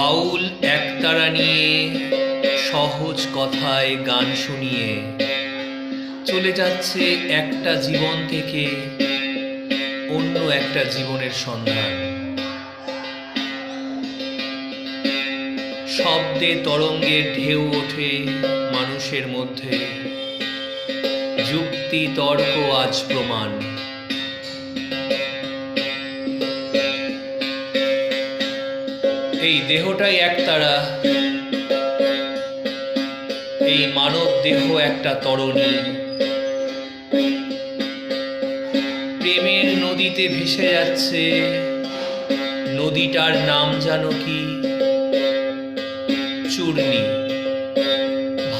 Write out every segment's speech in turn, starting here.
বাউল একতারা নিয়ে সহজ কথায় গান শুনিয়ে চলে যাচ্ছে একটা জীবন থেকে অন্য একটা জীবনের সন্ধান। শব্দে তরঙ্গের ঢেউ ওঠে মানুষের মধ্যে। যুক্তি তর্ক আজ প্রমাণ। এই দেহটাই একতারা এই মানব দেহ একটা তরণী। প্রেমের নদীতে ভেসে যাচ্ছে। নদীটার নাম জানো কি? চূর্ণী।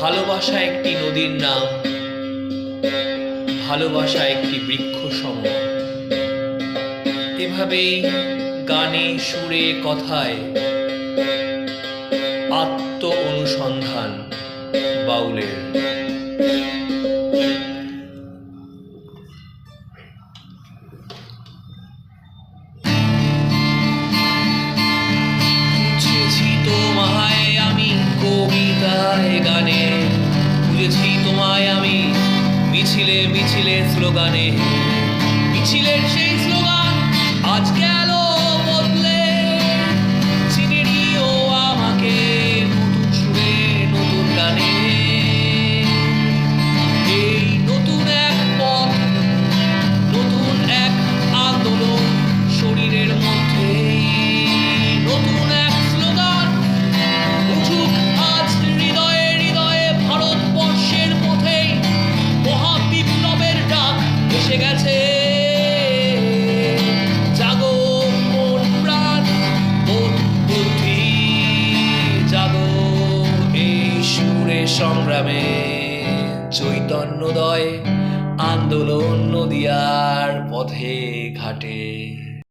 ভালোবাসা একটি নদীর নাম। ভালোবাসা একটি বৃক্ষ সম এভাবেই গানে সুরে কথায়। আত্ম অনুসন্ধান বাউলের মিছিলে মিছিলে স্লোগানে। মিছিলের গেছে। জাগো মন প্রাণ সুরে সংগ্রামে। চৈতন্যদয় আন্দোলন নদিয়ার পথে ঘাটে।